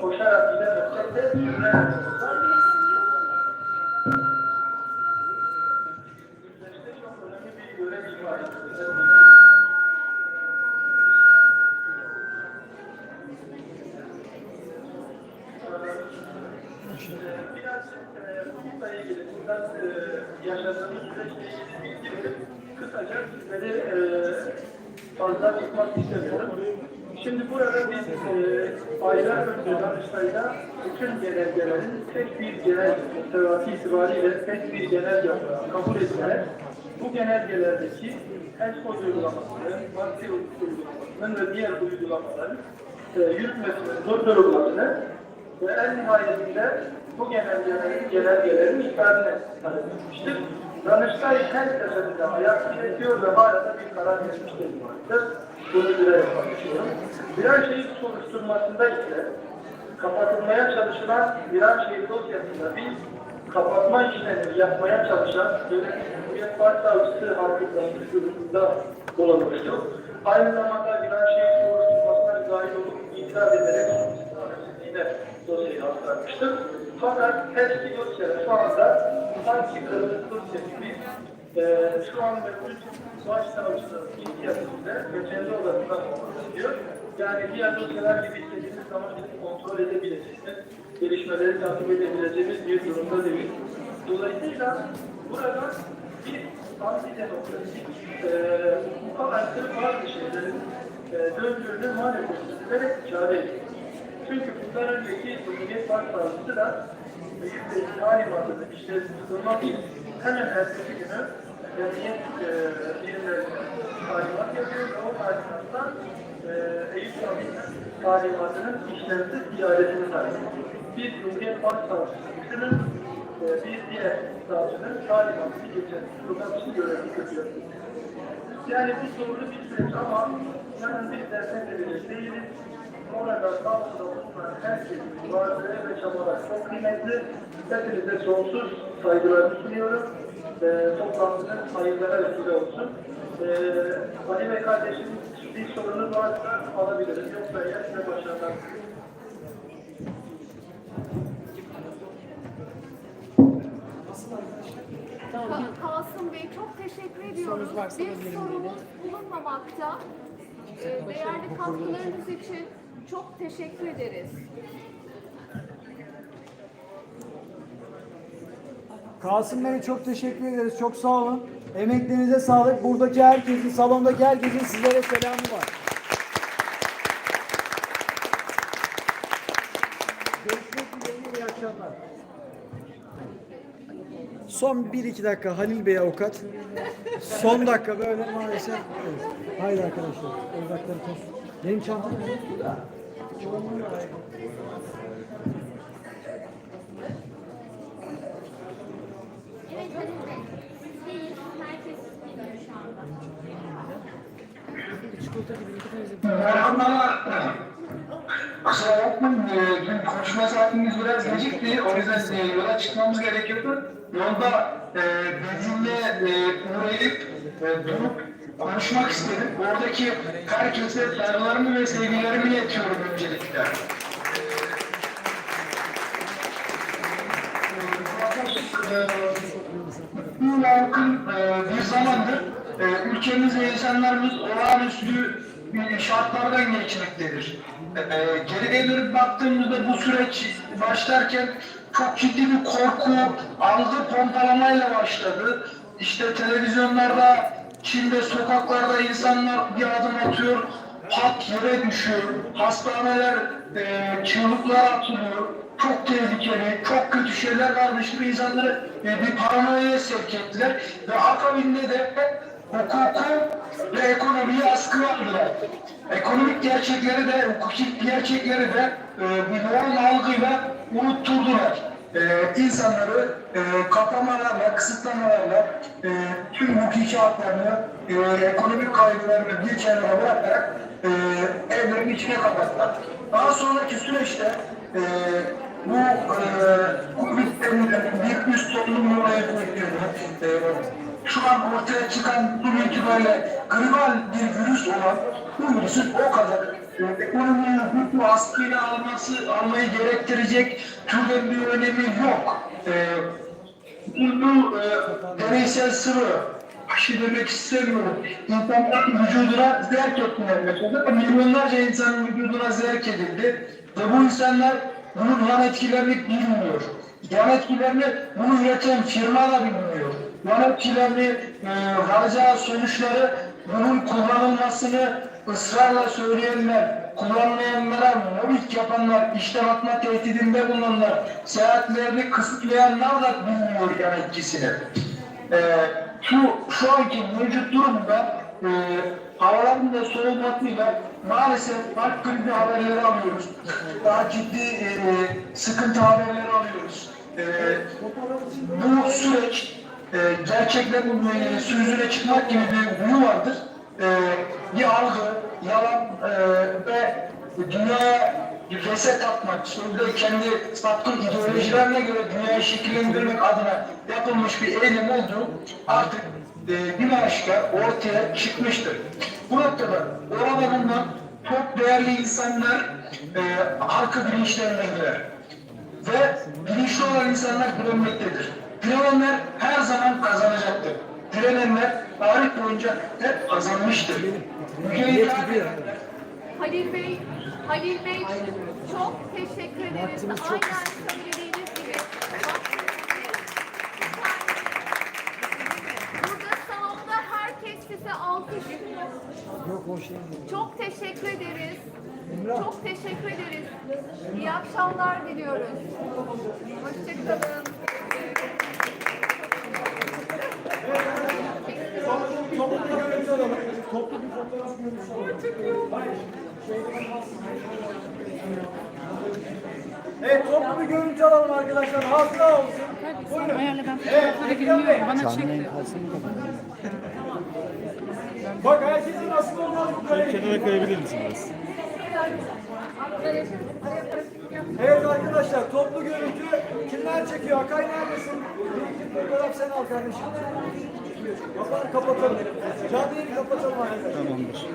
koşarak gidemezsek de yürüyemezsek çok önemli bir görev ifade ediyor. Biraz e, bununla buradan e, yaşadığımız süreçle kısaca sizleri e, fazla tutmak istemiyorum. Şimdi burada biz e, aylar önce Danıştay'da bütün genelgelerin tek bir genel muhtevası itibariyle tek bir genel yapı kabul edilerek bu genelgelerdeki HESCOD uygulamasını, madde uygulamasının ve diğer uygulamaların e, yürütmesinin durdurulmasını ve en nihayetinde bu genelgelerin, genelgelerin iptaline talep etmiştir. Danıştay her seferinde ayak diretiyor ve hala da bir karar vermiş değildir. Bunu bilerek konuşuyorum. Viran şehir soruşturmasında ise kapatılmaya çalışılan viran şehir dosyasında biz kapatma işlemini yapmaya çalışan Cumhuriyet Başsavcısı hakkında suçluluğunda bulunmuştuk. Aynı zamanda viran şehir soruşturmasına dahil olup itiraz ederek dosyayı aktarmıştır. Fakat eski dosya şu anda sanki kırmızı dosya gibi e, şu an mevcut başsavcının ihtiyacında geçerli olanından bahsediyor. Yani diğer dosyalar gibi istediğiniz zaman kontrol edebileceğiniz, gelişmeleri takip edebileceğimiz bir durumda değil. Dolayısıyla burada bir antidemokratik, e, bu kadar bazı şeylerin e, döndüğünü maalesef sizlere ifade ediyor. Çünkü bundan önceki Cumhuriyet Başsavcısı da Büyük talimatını işte tutulmak için hemen ertesi günü emniyet e, birimlerine talimat yapıyor ve o talimattan e, Eyüp Sabi'nin talimatının işlemsiz iadesini talep ediyor. Bir Cumhuriyet Başsavcısının e, bir diğer savcının talimatını kılmak için görevli yapıyor. Yani bu zorlu bir süreç ama inanın biz dersen edecek değiliz. Orada sağlıkta bulunan herkesin varlığı ve çabalar çok kıymetli. Hepinize sonsuz saygılarımı sunuyorum. Ee, toplantının hayırlara vesile olsun. Ee, Ali Bey kardeşim bir sorunuz varsa alabiliriz. Yoksa eğer size başarılar. Ka- Kasım Bey çok teşekkür ediyoruz. Bir sorumuz bulunmamakta. Ee, Değerli katkılarınız için çok teşekkür ederiz. Kasım Bey çok teşekkür ederiz. Çok sağ olun. Emeklerinize sağlık. Buradaki herkesin, salondaki herkesin sizlere selamı var. Son 1-2 dakika Halil Bey avukat. Son dakika böyle maalesef. Evet. Haydi arkadaşlar. Evrakları tos. Benim çantam nerede? Evet anda. Merhabalar. Kusura bakmayın, dün konuşma saatimiz biraz gecikti. O yüzden e, yola çıkmamız gerekiyordu. Yolda e, benzinle e, uğrayıp e, durup konuşmak istedim. Oradaki herkese saygılarımı ve sevgilerimi iletiyorum öncelikle. Bu yakın e, bir zamandır e, ülkemiz ve insanlarımız olağanüstü şartlardan geçmektedir. E, geriye dönüp baktığımızda bu süreç başlarken çok ciddi bir korku, algı pompalamayla başladı. İşte televizyonlarda, Çin'de sokaklarda insanlar bir adım atıyor, pat yere düşüyor, hastaneler e, çığlıklar atılıyor, çok tehlikeli, çok kötü şeyler varmış gibi insanları e, bir paranoyaya sevk ettiler ve akabinde de hukuku ve ekonomiyi askıya aldılar. Ekonomik gerçekleri de, hukuki gerçekleri de e, bir normal algıyla unutturdular. E, insanları e, kapamalarla, kısıtlamalarla e, tüm hukuki haklarını, e, ekonomik kaygılarını bir kenara bırakarak e, evlerin içine kapattılar. Daha sonraki süreçte e, bu e, bu bitlerinde bir üst toplum ekliyordu. E, şu an ortaya çıkan bu itibariyle gribal bir virüs olan bu virüsün o kadar e, ekonomiyi hukuku askıyla alması, almayı gerektirecek türden bir önemi yok. E, bu e, deneysel sıvı aşı demek istemiyorum. İnsanların vücuduna zerk ettiler mesela. Milyonlarca insanın vücuduna zerk edildi. Ve bu insanlar bunun yan etkilerini bilmiyor. Yan etkilerini bunu üreten firma da bilmiyor. Yan etkilerini, e, varacağı sonuçları bunun kullanılmasını ısrarla söyleyenler, kullanmayanlara mobbing yapanlar, işten atma tehdidinde bulunanlar, seyahatlerini kısıtlayanlar da bilmiyor yan etkisini. Ee, şu, şu anki mevcut durumda e, havaların da soğumasıyla maalesef kalp krizi haberleri alıyoruz. Daha ciddi e, sıkıntı haberleri alıyoruz. E, bu süreç e, gerçeklerin e, sözüne çıkmak gibi bir huyu vardır. E, bir algı, yalan e, ve dünyaya reset atmak, sözde kendi sapkın ideolojilerine göre dünyayı şekillendirmek adına yapılmış bir eylem olduğu artık e, bir aşka ortaya çıkmıştır. Bu noktada orada bulunan çok değerli insanlar e, halkı bilinçlerine girer ve bilinçli olan insanlar direnmektedir. Direnenler her zaman kazanacaktır. Direnenler tarih boyunca hep. Mücahitler Halil Bey, Halil Bey çok teşekkür ederiz. Aynen söylediğiniz gibi. Burada salonda herkes size. Yok hoş değil. Çok teşekkür ederiz. Çok teşekkür ederiz. İyi akşamlar diliyoruz. Hoşçakalın. Toplu bir görüntü alalım. Fotoğraf. Evet toplu bir görüntü alalım arkadaşlar. Hatıra olsun. Buyurun. Evet, Ekrem Bey. Bana çekti. Bak herkesin nasıl olmaz bu kare. Kenara kayabilir misiniz? Evet arkadaşlar toplu görüntü kimler çekiyor? Akay neredesin? Bir iki fotoğraf sen al kardeşim. Kapat, kapatalım. Yayını kapatalım. Tamamdır.